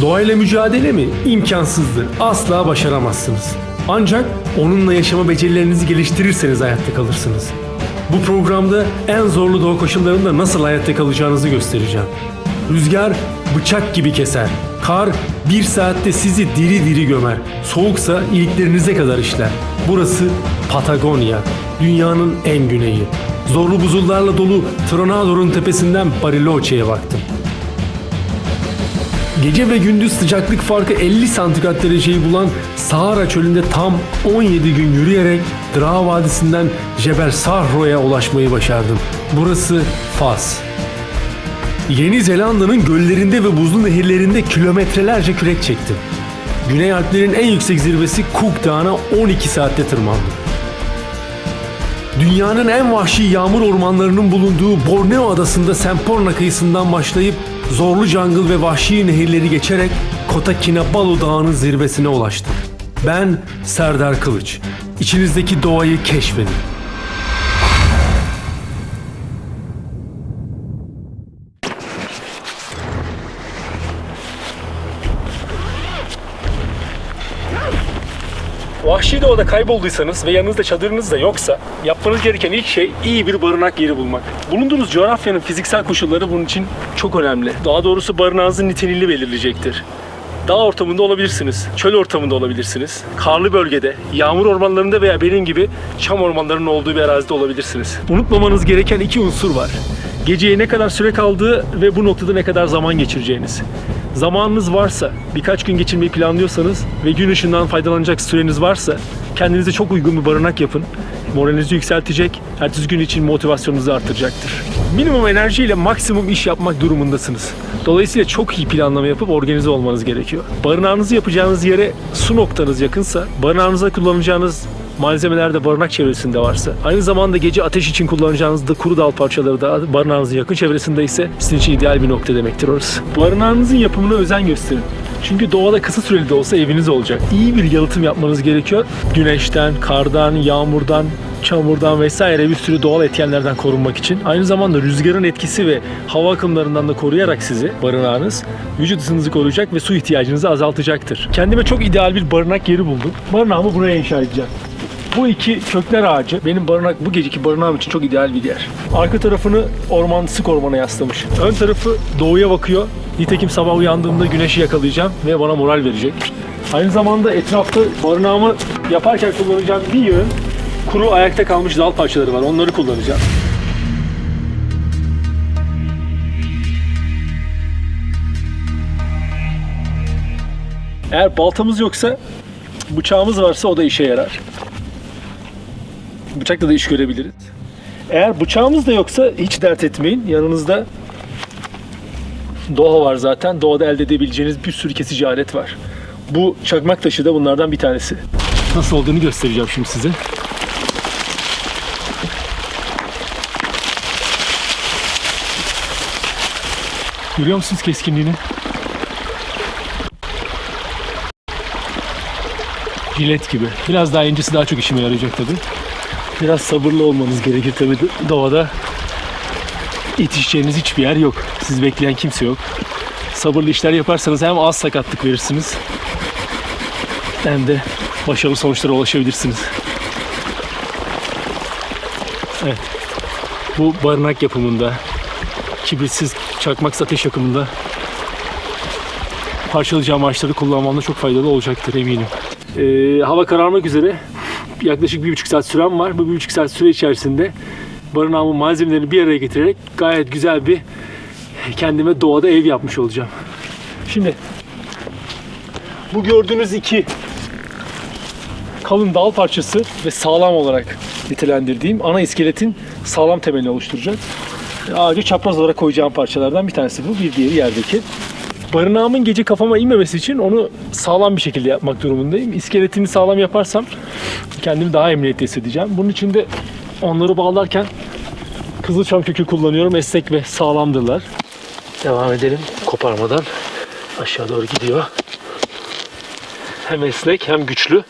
Doğayla mücadele mi? İmkansızdır. Asla başaramazsınız. Ancak onunla yaşama becerilerinizi geliştirirseniz hayatta kalırsınız. Bu programda en zorlu doğa koşullarında nasıl hayatta kalacağınızı göstereceğim. Rüzgar bıçak gibi keser. Kar bir saatte sizi diri diri gömer. Soğuksa iliklerinize kadar işler. Burası Patagonya. Dünyanın en güneyi. Zorlu buzullarla dolu Tronador'un tepesinden Bariloche'ye baktım. Gece ve gündüz sıcaklık farkı 50 santigrat dereceyi bulan Sahara çölünde tam 17 gün yürüyerek Dra Vadisi'nden Jebel Sarro'ya ulaşmayı başardım. Burası Fas. Yeni Zelanda'nın göllerinde ve buzlu nehirlerinde kilometrelerce kürek çektim. Güney Alplerin en yüksek zirvesi Cook Dağı'na 12 saatte tırmandım. Dünyanın en vahşi yağmur ormanlarının bulunduğu Borneo adasında Semporna kıyısından başlayıp zorlu jungle ve vahşi nehirleri geçerek Kota Kinabalu Dağı'nın zirvesine ulaştım. Ben Serdar Kılıç. İçinizdeki doğayı keşfedin. Vahşi doğada kaybolduysanız ve yanınızda çadırınız da yoksa yapmanız gereken ilk şey iyi bir barınak yeri bulmak. Bulunduğunuz coğrafyanın fiziksel koşulları bunun için çok önemli. Daha doğrusu barınağınızın niteliğini belirleyecektir. Dağ ortamında olabilirsiniz, çöl ortamında olabilirsiniz, karlı bölgede, yağmur ormanlarında veya benim gibi çam ormanlarının olduğu bir arazide olabilirsiniz. Unutmamanız gereken iki unsur var. Geceye ne kadar süre kaldığı ve bu noktada ne kadar zaman geçireceğiniz. Zamanınız varsa, birkaç gün geçirmeyi planlıyorsanız ve gün ışığından faydalanacak süreniz varsa kendinize çok uygun bir barınak yapın. Moralinizi yükseltecek, ertesi gün için motivasyonunuzu artıracaktır. Minimum enerjiyle maksimum iş yapmak durumundasınız. Dolayısıyla çok iyi planlama yapıp organize olmanız gerekiyor. Barınağınızı yapacağınız yere su noktanız yakınsa, barınağınızda kullanacağınız malzemeler de barınak çevresinde varsa, aynı zamanda gece ateş için kullanacağınız da kuru dal parçaları da barınağınızın yakın çevresinde ise sizin için ideal bir nokta demektir orası. Barınağınızın yapımına özen gösterin. Çünkü doğada kısa süreli de olsa eviniz olacak. İyi bir yalıtım yapmanız gerekiyor. Güneşten, kardan, yağmurdan, çamurdan vesaire bir sürü doğal etkenlerden korunmak için. Aynı zamanda rüzgarın etkisi ve hava akımlarından da koruyarak sizi barınağınız vücut ısınızı koruyacak ve su ihtiyacınızı azaltacaktır. Kendime çok ideal bir barınak yeri buldum. Barınağımı buraya inşa edeceğim. Bu iki kökler ağacı benim barınak bu geceki barınağım için çok ideal bir yer. Arka tarafını orman sık ormana yaslamış. Ön tarafı doğuya bakıyor. Nitekim sabah uyandığımda güneşi yakalayacağım ve bana moral verecek. Aynı zamanda etrafta barınağımı yaparken kullanacağım bir yığın kuru ayakta kalmış dal parçaları var. Onları kullanacağım. Eğer baltamız yoksa bıçağımız varsa o da işe yarar. Bıçakla da iş görebiliriz. Eğer bıçağımız da yoksa hiç dert etmeyin. Yanınızda doğa var zaten. Doğada elde edebileceğiniz bir sürü kesici alet var. Bu çakmak taşı da bunlardan bir tanesi. Nasıl olduğunu göstereceğim şimdi size. Görüyor musunuz keskinliğini? Jilet gibi. Biraz daha incesi daha çok işime yarayacak tabii. Biraz sabırlı olmanız gerekir tabii doğada. Yetişeceğiniz hiçbir yer yok. Siz bekleyen kimse yok. Sabırlı işler yaparsanız hem az sakatlık verirsiniz hem de başarılı sonuçlara ulaşabilirsiniz. Evet. Bu barınak yapımında, kibritsiz çakmak ateş yakımında parçalayacağım ağaçları kullanmamda çok faydalı olacaktır eminim. Ee, hava kararmak üzere yaklaşık bir buçuk saat sürem var. Bu bir buçuk saat süre içerisinde barınağımın malzemelerini bir araya getirerek gayet güzel bir kendime doğada ev yapmış olacağım. Şimdi bu gördüğünüz iki kalın dal parçası ve sağlam olarak nitelendirdiğim ana iskeletin sağlam temelini oluşturacak. Ağacı çapraz olarak koyacağım parçalardan bir tanesi bu. Bir diğeri yerdeki. Barınağımın gece kafama inmemesi için onu sağlam bir şekilde yapmak durumundayım. İskeletini sağlam yaparsam kendimi daha emniyetli hissedeceğim. Bunun için de onları bağlarken kızılçam kökü kullanıyorum. Esnek ve sağlamdırlar. Devam edelim koparmadan. Aşağı doğru gidiyor. Hem esnek hem güçlü.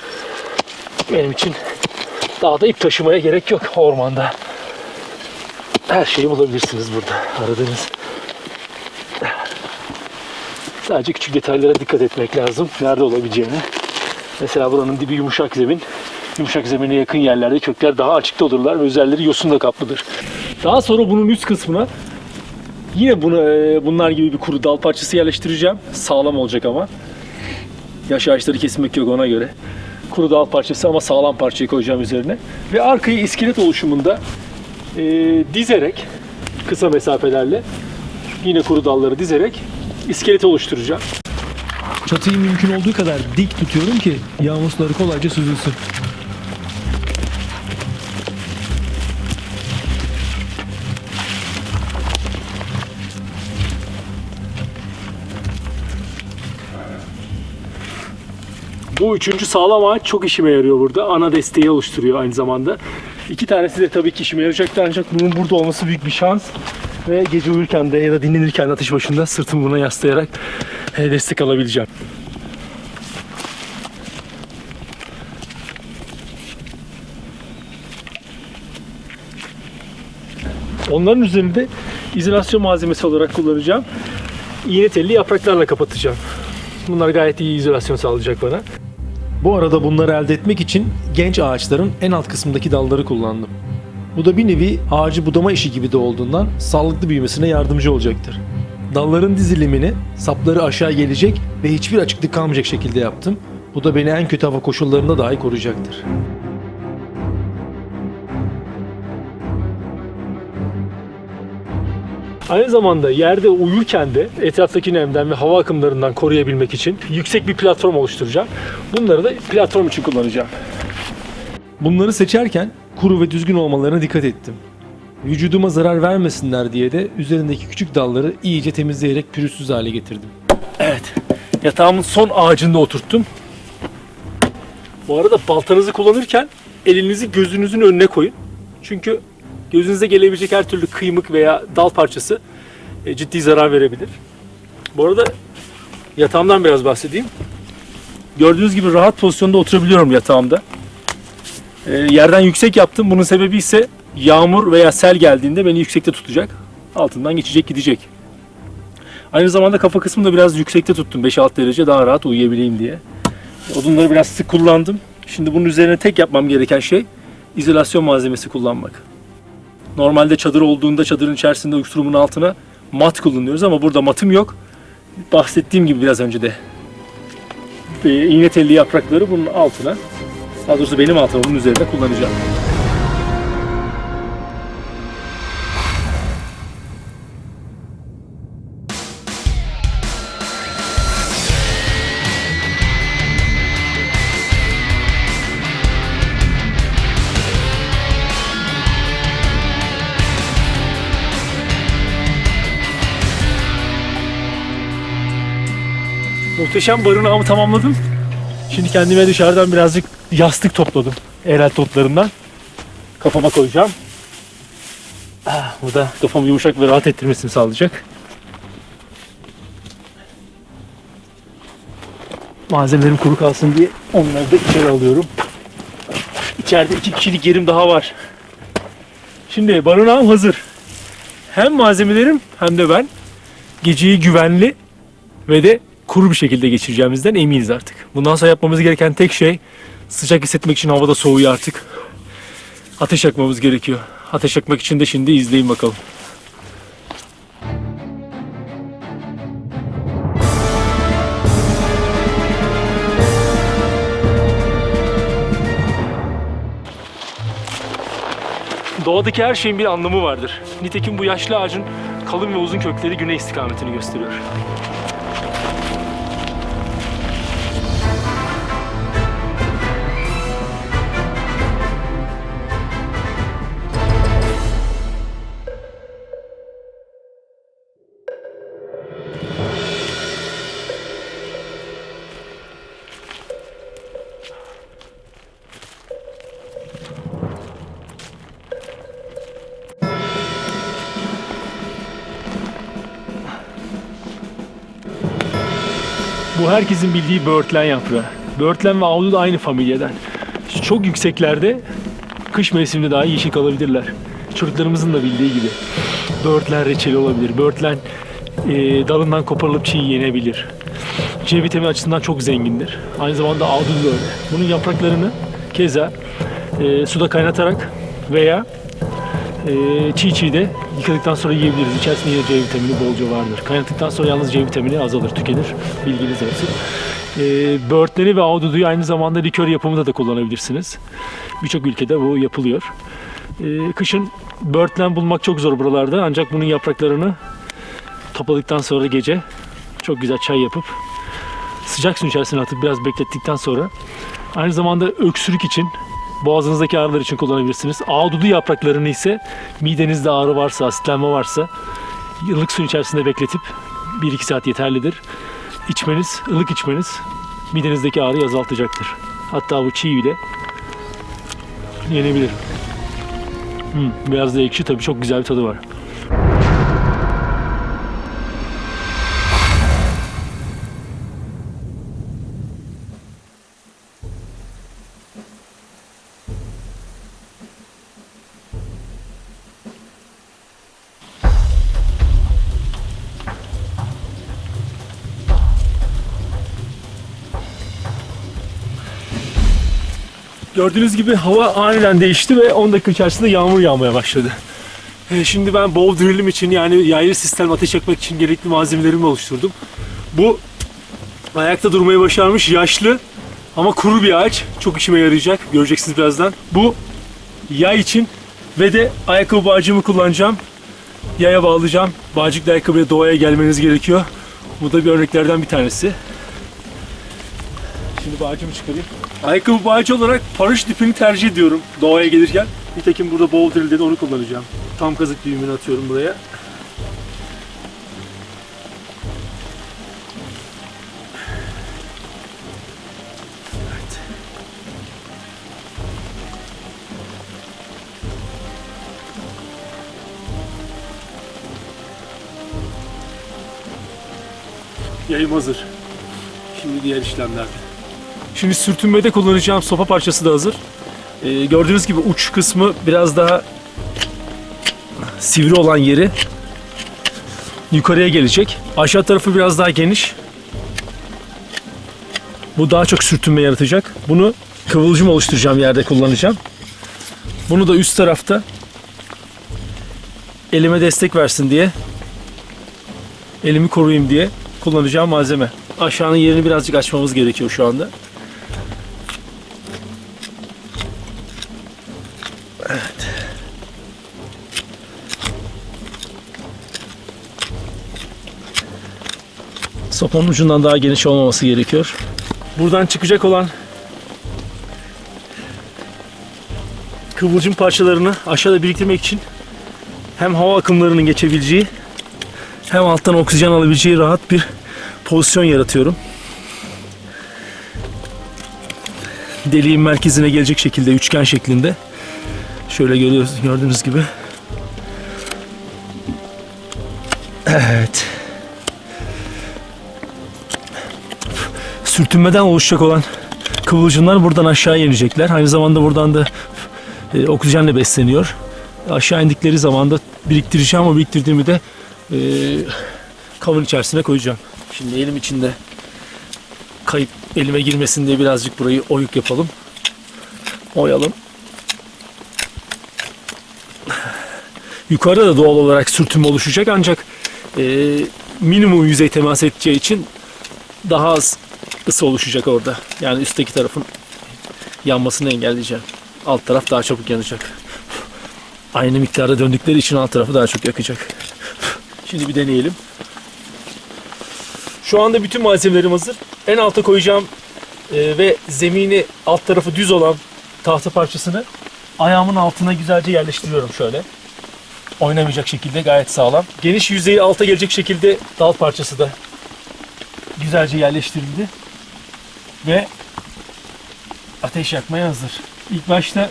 Benim için daha da ip taşımaya gerek yok ormanda. Her şeyi bulabilirsiniz burada aradığınız. Sadece küçük detaylara dikkat etmek lazım. Nerede olabileceğine. Mesela buranın dibi yumuşak zemin. Yumuşak zemine yakın yerlerde kökler daha açıkta olurlar ve üzerleri yosunla kaplıdır. Daha sonra bunun üst kısmına yine bunu, e, bunlar gibi bir kuru dal parçası yerleştireceğim. Sağlam olacak ama. Yaş ağaçları kesmek yok ona göre. Kuru dal parçası ama sağlam parçayı koyacağım üzerine. Ve arkayı iskelet oluşumunda e, dizerek kısa mesafelerle yine kuru dalları dizerek iskeleti oluşturacağım. Çatıyı mümkün olduğu kadar dik tutuyorum ki yağmur suları kolayca süzülsün. Bu üçüncü sağlam ağaç çok işime yarıyor burada. Ana desteği oluşturuyor aynı zamanda. İki tanesi de tabii ki işime yarayacaktı ancak bunun burada olması büyük bir şans. Ve gece uyurken de ya da dinlenirken de ateş başında sırtımı buna yaslayarak e, destek alabileceğim. Onların üzerinde izolasyon malzemesi olarak kullanacağım. İğne telli yapraklarla kapatacağım. Bunlar gayet iyi izolasyon sağlayacak bana. Bu arada bunları elde etmek için genç ağaçların en alt kısmındaki dalları kullandım. Bu da bir nevi ağacı budama işi gibi de olduğundan sağlıklı büyümesine yardımcı olacaktır. Dalların dizilimini sapları aşağı gelecek ve hiçbir açıklık kalmayacak şekilde yaptım. Bu da beni en kötü hava koşullarında dahi koruyacaktır. Aynı zamanda yerde uyurken de etraftaki nemden ve hava akımlarından koruyabilmek için yüksek bir platform oluşturacağım. Bunları da platform için kullanacağım. Bunları seçerken kuru ve düzgün olmalarına dikkat ettim. Vücuduma zarar vermesinler diye de üzerindeki küçük dalları iyice temizleyerek pürüzsüz hale getirdim. Evet. Yatağımın son ağacında oturttum. Bu arada baltanızı kullanırken elinizi gözünüzün önüne koyun. Çünkü gözünüze gelebilecek her türlü kıymık veya dal parçası e, ciddi zarar verebilir. Bu arada yatağımdan biraz bahsedeyim. Gördüğünüz gibi rahat pozisyonda oturabiliyorum yatağımda. E, yerden yüksek yaptım. Bunun sebebi ise yağmur veya sel geldiğinde beni yüksekte tutacak. Altından geçecek gidecek. Aynı zamanda kafa kısmını da biraz yüksekte tuttum. 5-6 derece daha rahat uyuyabileyim diye. Odunları biraz sık kullandım. Şimdi bunun üzerine tek yapmam gereken şey izolasyon malzemesi kullanmak. Normalde çadır olduğunda çadırın içerisinde uçurumun altına mat kullanıyoruz ama burada matım yok. Bahsettiğim gibi biraz önce de e, iğne telli yaprakları bunun altına daha doğrusu benim altıma bunun üzerine kullanacağım. Muhteşem barınağımı tamamladım. Şimdi kendime dışarıdan birazcık yastık topladım. Erel toplarından. Kafama koyacağım. Ah, bu da kafamı yumuşak ve rahat ettirmesini sağlayacak. Malzemelerim kuru kalsın diye onları da içeri alıyorum. İçeride iki kişilik yerim daha var. Şimdi barınağım hazır. Hem malzemelerim hem de ben geceyi güvenli ve de kuru bir şekilde geçireceğimizden eminiz artık. Bundan sonra yapmamız gereken tek şey sıcak hissetmek için havada soğuyor artık. Ateş yakmamız gerekiyor. Ateş yakmak için de şimdi izleyin bakalım. Doğadaki her şeyin bir anlamı vardır. Nitekim bu yaşlı ağacın kalın ve uzun kökleri güney istikametini gösteriyor. Herkesin bildiği böğürtlen yaprağı. Böğürtlen ve avlu da aynı familyadan. Çok yükseklerde kış mevsiminde daha yeşil kalabilirler. Çocuklarımızın da bildiği gibi. Böğürtlen reçeli olabilir. Böğürtlen e, dalından koparılıp çiğ yenebilir. C vitamini açısından çok zengindir. Aynı zamanda ahududu da öyle. Bunun yapraklarını keza e, suda kaynatarak veya e, çiğ çiğ de yıkadıktan sonra yiyebiliriz. İçerisinde C vitamini bolca vardır. Kaynattıktan sonra yalnız C vitamini azalır, tükenir. Bilginiz olsun. E, böğürtleri ve ahududuyu aynı zamanda likör yapımında da kullanabilirsiniz. Birçok ülkede bu yapılıyor. E, kışın böğürtlen bulmak çok zor buralarda ancak bunun yapraklarını topladıktan sonra gece çok güzel çay yapıp sıcak suyun içerisine atıp biraz beklettikten sonra aynı zamanda öksürük için boğazınızdaki ağrılar için kullanabilirsiniz. Ahududu yapraklarını ise midenizde ağrı varsa, asitlenme varsa ılık suyun içerisinde bekletip 1-2 saat yeterlidir. İçmeniz, ılık içmeniz midenizdeki ağrıyı azaltacaktır. Hatta bu çiğ bile yenebilir. Hmm, biraz da ekşi tabii çok güzel bir tadı var. Gördüğünüz gibi hava aniden değişti ve 10 dakika içerisinde yağmur yağmaya başladı. Ee, Şimdi ben bow drill'im için yani yaylı sistem ateş yakmak için gerekli malzemelerimi oluşturdum. Bu ayakta durmayı başarmış yaşlı ama kuru bir ağaç. Çok işime yarayacak. Göreceksiniz birazdan. Bu yay için ve de ayakkabı bağcığımı kullanacağım. Yaya bağlayacağım. Bağcıklı ayakkabıyla doğaya gelmeniz gerekiyor. Bu da bir örneklerden bir tanesi. Şimdi bağcımı çıkarayım. Ayakkabı bağcı olarak paraşüt ipini tercih ediyorum doğaya gelirken. Nitekim burada bow drill dedi onu kullanacağım. Tam kazık düğümünü atıyorum buraya. Yayım hazır. Şimdi diğer işlemlerde. Şimdi sürtünmede kullanacağım sopa parçası da hazır. Ee, gördüğünüz gibi uç kısmı biraz daha sivri olan yeri yukarıya gelecek. Aşağı tarafı biraz daha geniş. Bu daha çok sürtünme yaratacak. Bunu kıvılcım oluşturacağım yerde kullanacağım. Bunu da üst tarafta elime destek versin diye elimi koruyayım diye kullanacağım malzeme. Aşağının yerini birazcık açmamız gerekiyor şu anda. Sopanın ucundan daha geniş olmaması gerekiyor. Buradan çıkacak olan kıvılcım parçalarını aşağıda biriktirmek için hem hava akımlarının geçebileceği hem alttan oksijen alabileceği rahat bir pozisyon yaratıyorum. Deliğin merkezine gelecek şekilde üçgen şeklinde. Şöyle görüyoruz gördüğünüz gibi. Evet. Sürtünmeden oluşacak olan kıvılcımlar buradan aşağı inecekler. Aynı zamanda buradan da e, oksijenle besleniyor. Aşağı indikleri zaman da biriktireceğim. O biriktirdiğimi de e, kavun içerisine koyacağım. Şimdi elim içinde kayıp elime girmesin diye birazcık burayı oyuk yapalım. Oyalım. Yukarıda da doğal olarak sürtünme oluşacak ancak e, minimum yüzey temas edeceği için daha az ısı oluşacak orada. Yani üstteki tarafın yanmasını engelleyeceğim. Alt taraf daha çabuk yanacak. Aynı miktarda döndükleri için alt tarafı daha çok yakacak. Şimdi bir deneyelim. Şu anda bütün malzemelerim hazır. En alta koyacağım e, ve zemini alt tarafı düz olan tahta parçasını ayağımın altına güzelce yerleştiriyorum şöyle. Oynamayacak şekilde gayet sağlam. Geniş yüzeyi alta gelecek şekilde dal parçası da güzelce yerleştirildi. Ve ateş yakmaya hazır. İlk başta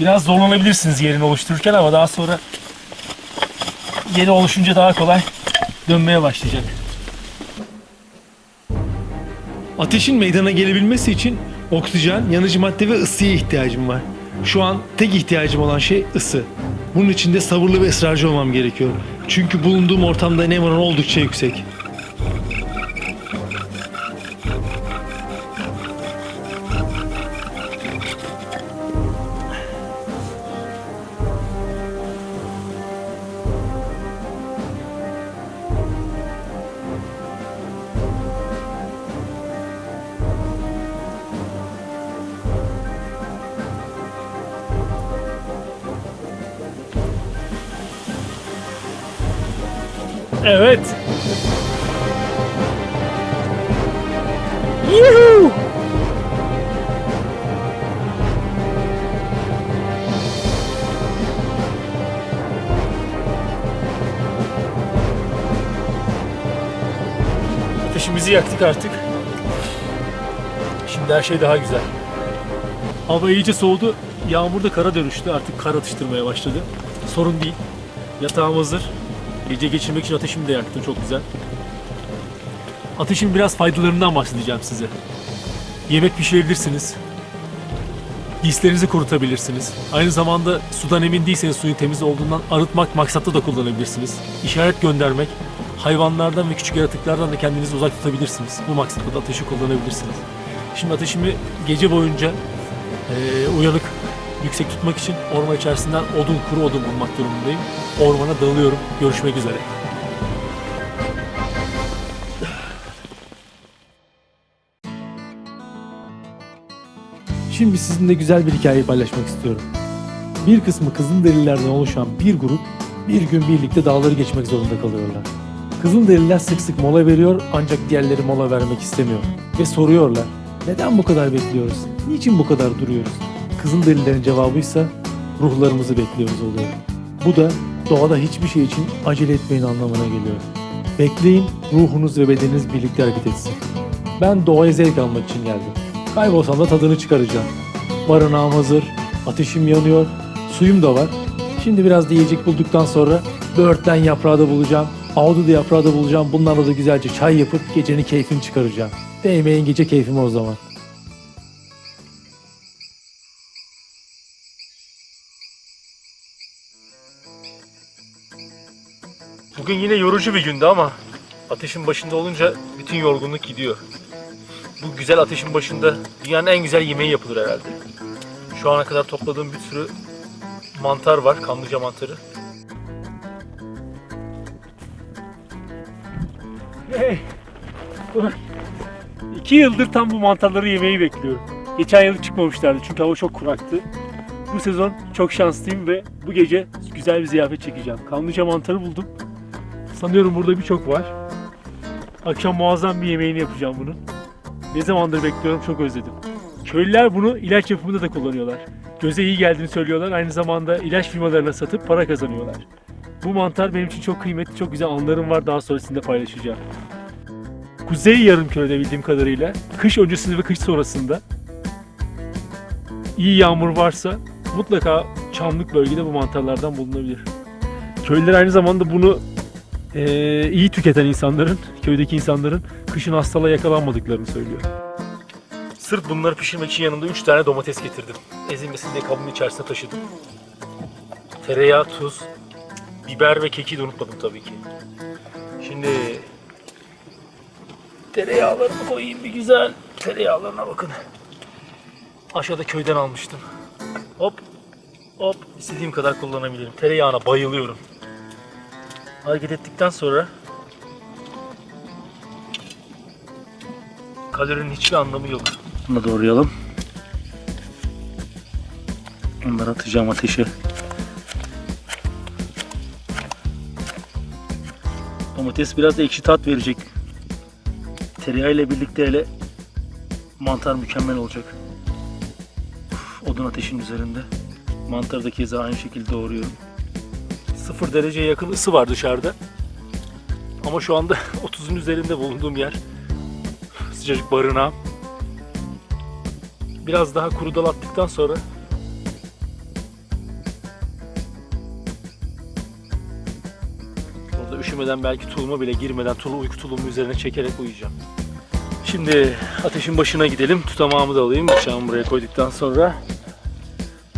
biraz zorlanabilirsiniz yerini oluştururken ama daha sonra yeri oluşunca daha kolay dönmeye başlayacak. Ateşin meydana gelebilmesi için oksijen, yanıcı madde ve ısıya ihtiyacım var. Şu an tek ihtiyacım olan şey ısı. Bunun için de sabırlı ve ısrarcı olmam gerekiyor. Çünkü bulunduğum ortamda nem oranı oldukça yüksek. Ateşimizi yaktık artık. Şimdi her şey daha güzel. Hava iyice soğudu. Yağmur da kara dönüştü. Artık kar atıştırmaya başladı. Sorun değil. Yatağım hazır. Gece geçirmek için ateşimi de yaktım. Çok güzel. Ateşin biraz faydalarından bahsedeceğim size. Yemek pişirebilirsiniz. Giysilerinizi kurutabilirsiniz. Aynı zamanda sudan emin değilseniz suyun temiz olduğundan arıtmak maksatlı da kullanabilirsiniz. İşaret göndermek, hayvanlardan ve küçük yaratıklardan da kendinizi uzak tutabilirsiniz. Bu maksatla da ateşi kullanabilirsiniz. Şimdi ateşimi gece boyunca eee, uyanık, yüksek tutmak için orman içerisinden odun, kuru odun bulmak durumundayım. Ormana dalıyorum. Görüşmek üzere. Şimdi sizinle güzel bir hikayeyi paylaşmak istiyorum. Bir kısmı Kızılderililerden oluşan bir grup bir gün birlikte dağları geçmek zorunda kalıyorlar. Kızılderililer sık sık mola veriyor ancak diğerleri mola vermek istemiyor. Ve soruyorlar neden bu kadar bekliyoruz? Niçin bu kadar duruyoruz? Kızılderililerin cevabı ise ruhlarımızı bekliyoruz oluyor. Bu da doğada hiçbir şey için acele etmeyin anlamına geliyor. Bekleyin, ruhunuz ve bedeniniz birlikte hareket etsin. Ben doğaya zevk almak için geldim. Kaybolsam da tadını çıkaracağım. Barınağım hazır, ateşim yanıyor, suyum da var. Şimdi biraz da yiyecek bulduktan sonra böğürtlen yaprağı da bulacağım, ahududu yaprağı da bulacağım. Bunlarla da güzelce çay yapıp gecenin keyfini çıkaracağım. Değmeyin gece keyfim o zaman. Bugün yine yorucu bir gündü ama ateşin başında olunca bütün yorgunluk gidiyor. Bu güzel ateşin başında dünyanın en güzel yemeği yapılır herhalde. Şu ana kadar topladığım bir sürü mantar var, kanlıca mantarı. Hey! İki yıldır tam bu mantarları yemeyi bekliyorum. Geçen yıl çıkmamışlardı çünkü hava çok kuraktı. Bu sezon çok şanslıyım ve bu gece güzel bir ziyafet çekeceğim. Kanlıca mantarı buldum. Sanıyorum burada birçok var. Akşam muazzam bir yemeğini yapacağım bunun. Ne zamandır bekliyorum çok özledim. Köylüler bunu ilaç yapımında da kullanıyorlar. Göze iyi geldiğini söylüyorlar. Aynı zamanda ilaç firmalarına satıp para kazanıyorlar. Bu mantar benim için çok kıymetli, çok güzel anılarım var. Daha sonra sizinle paylaşacağım. Kuzey Yarımküre'de bildiğim kadarıyla kış öncesinde ve kış sonrasında iyi yağmur varsa mutlaka çamlık bölgede bu mantarlardan bulunabilir. Köylüler aynı zamanda bunu eee, iyi tüketen insanların, köydeki insanların kışın hastalığa yakalanmadıklarını söylüyor. Sırf bunları pişirmek için yanımda 3 tane domates getirdim. Ezilmesin diye kabımın içerisine taşıdım. Tereyağı, tuz, biber ve keki de unutmadım tabii ki. Şimdi tereyağlarını koyayım bir güzel. Tereyağlarına bakın. Aşağıda köyden almıştım. Hop hop istediğim kadar kullanabilirim. Tereyağına bayılıyorum. Hareket ettikten sonra kalorinin hiçbir anlamı yok. Bunu da doğrayalım. Onları atacağım ateşe. Domates biraz ekşi tat verecek. Tereyağı ile birlikte hele mantar mükemmel olacak. Uf, odun ateşin üzerinde. Mantarı da keza aynı şekilde doğruyorum. Sıfır dereceye yakın ısı var dışarıda. Ama şu anda 30'un üzerinde bulunduğum yer. Sıcacık barınağım. Biraz daha kuru dal attıktan sonra Orada üşümeden belki tuluma bile girmeden tulu uyku tulumu üzerine çekerek uyuyacağım. Şimdi ateşin başına gidelim. Tutamağımı da alayım. Bıçağımı buraya koyduktan sonra.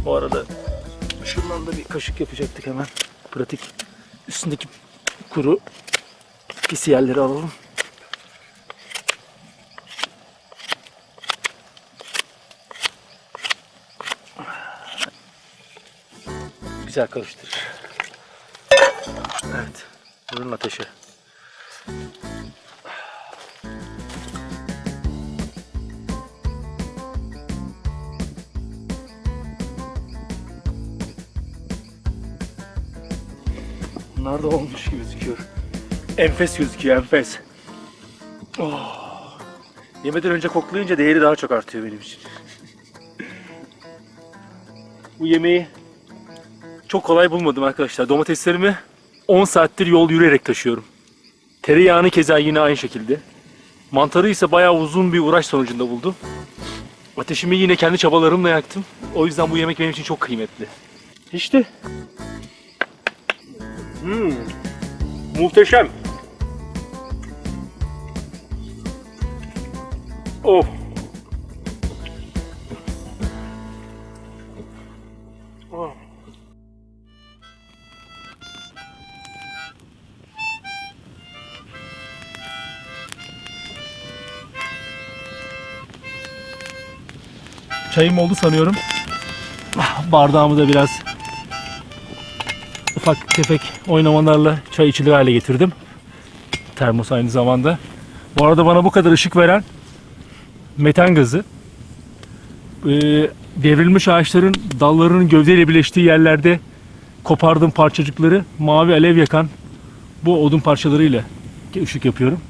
Bu arada şundan da bir kaşık yapacaktık hemen. Pratik. Üstündeki kuru pis yerleri alalım. Güzel karıştır. Evet. Buyurun ateşe. Bunlar da olmuş gibi gözüküyor. Enfes gözüküyor enfes. Oh. Yemeden önce koklayınca değeri daha çok artıyor benim için. Bu yemeği çok kolay bulmadım arkadaşlar. Domateslerimi 10 saattir yol yürüyerek taşıyorum. Tereyağını keza yine aynı şekilde. Mantarı ise bayağı uzun bir uğraş sonucunda buldum. Ateşimi yine kendi çabalarımla yaktım. O yüzden bu yemek benim için çok kıymetli. İşte. Hmm. Muhteşem. Oh. Çayım oldu sanıyorum. Ah, Bardağımı da biraz ufak tefek oynamalarla çay içilir hale getirdim. Termos aynı zamanda. Bu arada bana bu kadar ışık veren metan gazı. Ee, devrilmiş ağaçların dallarının gövdeyle birleştiği yerlerde kopardığım parçacıkları mavi alev yakan bu odun parçalarıyla ışık yapıyorum.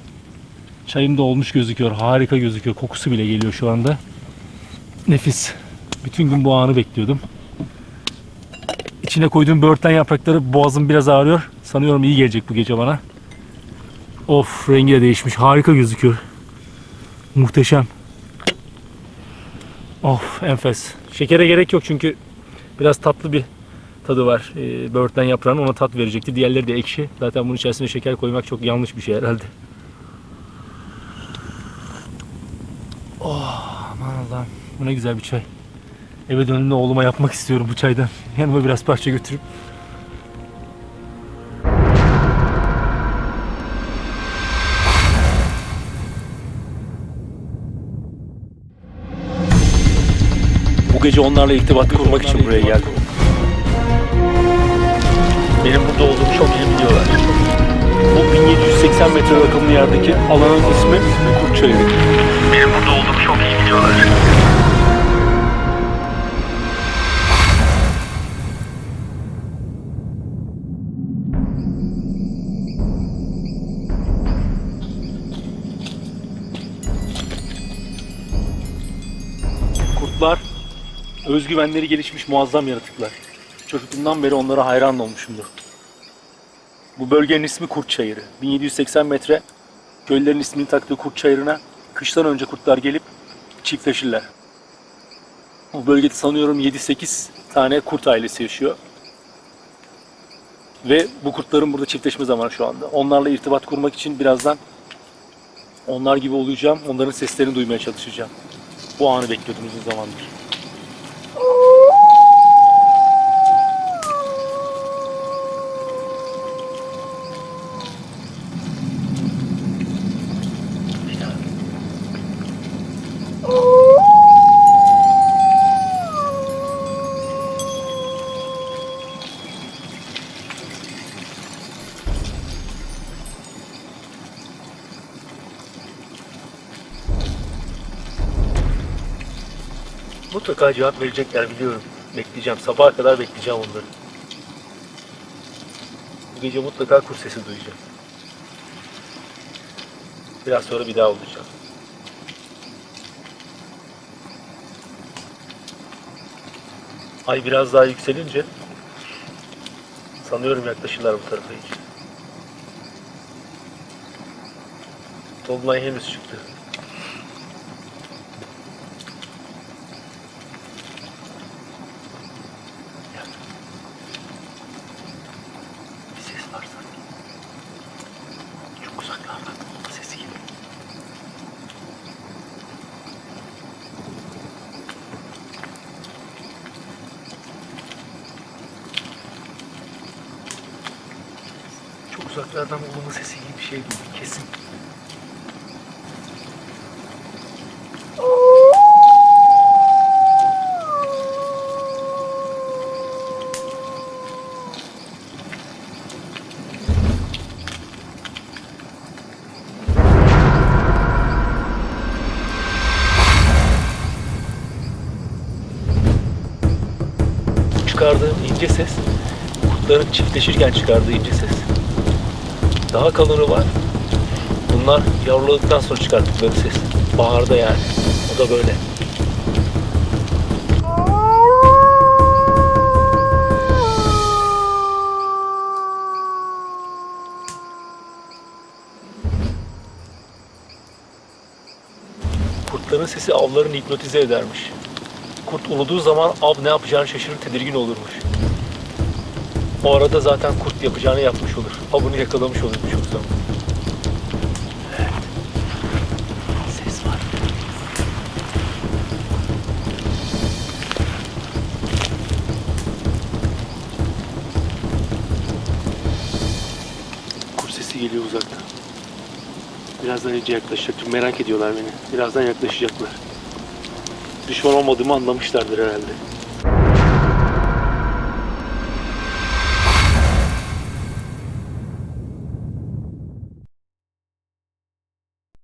Çayım da olmuş gözüküyor. Harika gözüküyor. Kokusu bile geliyor şu anda. Nefis. Bütün gün bu anı bekliyordum. İçine koyduğum böğürtlen yaprakları boğazım biraz ağrıyor. Sanıyorum iyi gelecek bu gece bana. Of rengi de değişmiş. Harika gözüküyor. Muhteşem. Of enfes. Şekere gerek yok çünkü biraz tatlı bir tadı var. Ee, böğürtlen yaprağının ona tat verecekti. Diğerleri de ekşi. Zaten bunun içerisine şeker koymak çok yanlış bir şey herhalde. Oh aman Allah'ım. Bu ne güzel bir çay. Eve döndüğümde oğluma yapmak istiyorum bu çaydan. Yanıma biraz parça götürüp. Bu gece onlarla irtibat kurmak için buraya geldim. Benim burada olduğumu çok iyi biliyorlar. Bu 1780 metre rakımlı yerdeki alanın ismi Kurt Çayırı. Benim burada olduğumu çok iyi biliyorlar. Özgüvenleri gelişmiş muazzam yaratıklar. Çocukluğumdan beri onlara hayran olmuşumdur. Bu bölgenin ismi Kurt Çayırı. 1780 metre köylülerin ismini taktığı Kurt Çayırı'na kıştan önce kurtlar gelip çiftleşirler. Bu bölgede sanıyorum 7-8 tane kurt ailesi yaşıyor. Ve bu kurtların burada çiftleşme zamanı şu anda. Onlarla irtibat kurmak için birazdan onlar gibi olacağım. Onların seslerini duymaya çalışacağım. Bu anı bekliyordum uzun zamandır. Mutlaka cevap verecekler biliyorum. Bekleyeceğim. Sabaha kadar bekleyeceğim onları. Bu gece mutlaka kuş sesi duyacağım. Biraz sonra bir daha olacağım. Ay biraz daha yükselince sanıyorum yaklaşırlar bu tarafa hiç. Dolunay henüz çıktı. Bir ses var sanki. Çok uzaklardan bomba sesi geliyor. Çok uzaklardan bomba sesi gibi bir şey duydum kesin. çıkardığım ince ses kurtların çiftleşirken çıkardığı ince ses. Daha kalını var. Bunlar yavruladıktan sonra çıkarttıkları ses. Baharda yani. O da böyle. Kurtların sesi avlarını hipnotize edermiş. Kurt uluduğu zaman av ne yapacağını şaşırır, tedirgin olurmuş. O arada zaten kurt yapacağını yapmış olur. Avını yakalamış olur birçok zaman. Evet. Ses var. Kurt geliyor uzaktan. Birazdan iyice yaklaşacak. Merak ediyorlar beni. Birazdan yaklaşacaklar. Düşman olmadığımı anlamışlardır herhalde.